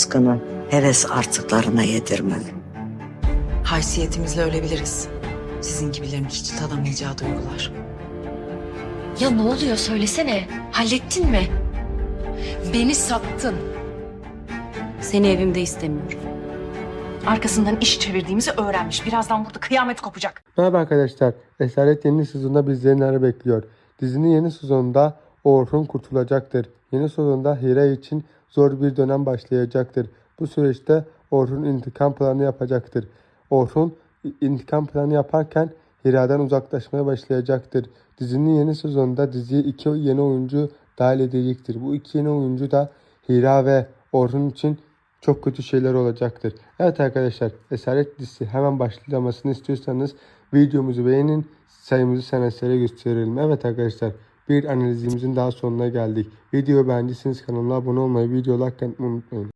Baskının heves artıklarına yedirmeli. Haysiyetimizle ölebiliriz. Sizin gibilerin hiç tadamayacağı duygular. Ya ne oluyor söylesene. Hallettin mi? Beni sattın. Seni evimde istemiyorum. Arkasından iş çevirdiğimizi öğrenmiş. Birazdan burada kıyamet kopacak. Merhaba arkadaşlar. Esaret yeni sezonda bizleri neler bekliyor? Dizinin yeni sezonunda Orhun kurtulacaktır. Yeni sezonda Hira için zor bir dönem başlayacaktır. Bu süreçte Orhun intikam planı yapacaktır. Orhun intikam planı yaparken Hira'dan uzaklaşmaya başlayacaktır. Dizinin yeni sezonunda diziye iki yeni oyuncu dahil edecektir. Bu iki yeni oyuncu da Hira ve Orhun için çok kötü şeyler olacaktır. Evet arkadaşlar Esaret dizisi hemen başlamasını istiyorsanız videomuzu beğenin sayımızı seneslere gösterelim. Evet arkadaşlar bir analizimizin daha sonuna geldik. Videoyu beğendiyseniz kanalıma abone olmayı, video like unutmayın.